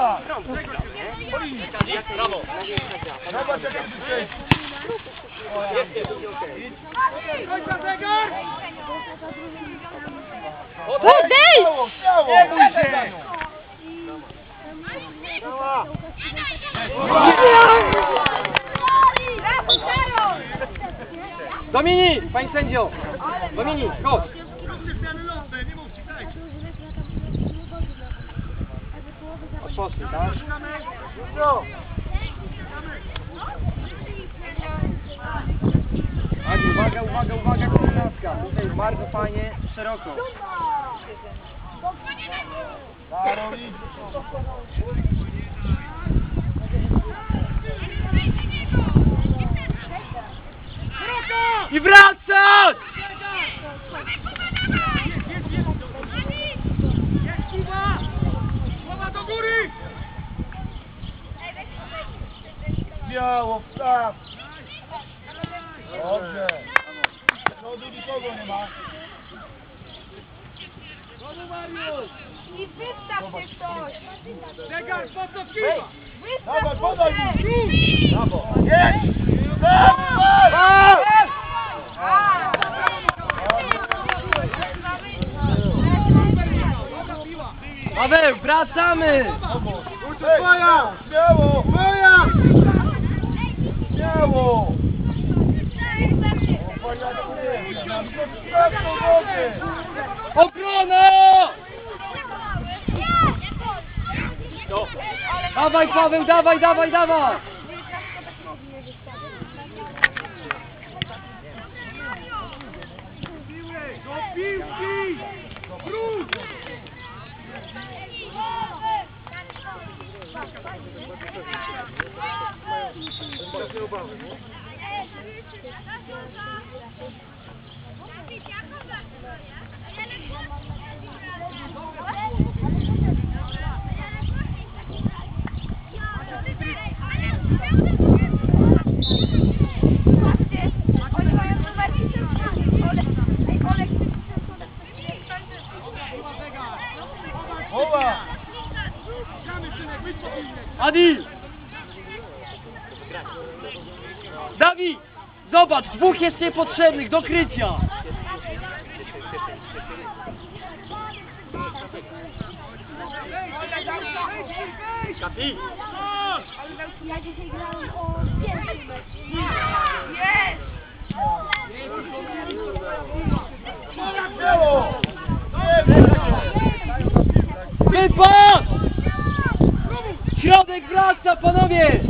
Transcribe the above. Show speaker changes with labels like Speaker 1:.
Speaker 1: tak!
Speaker 2: Brawo.
Speaker 1: Zobacz jak śmiało!
Speaker 2: Nie bój się. Dominik, panie sędzio. Dominik, chodź. Poszli, tak? Adi, uwaga, uwaga, uwaga, kombinacja. Tutaj bardzo fajnie, szeroko. I wracać!
Speaker 1: Śmiało, wstaw! Dobrze. Przodu nikogo nie ma.
Speaker 3: I wystaw się ktoś!
Speaker 1: Dawaj, podaj mu! Brawo! Jedź! Dawaj!
Speaker 2: Paweł, wracamy!
Speaker 1: Śmiało! Śmiało! Moja! Śmiało!
Speaker 2: Ochrona! Dawaj Paweł, dawaj, dawaj, dawaj!
Speaker 1: Mowa!
Speaker 2: Adi! Dawid! Zobacz, dwóch jest niepotrzebnych do krycia!
Speaker 3: Ja dzisiaj grałem o pierwszym Jest!
Speaker 2: Wypad! Środek wraca, panowie!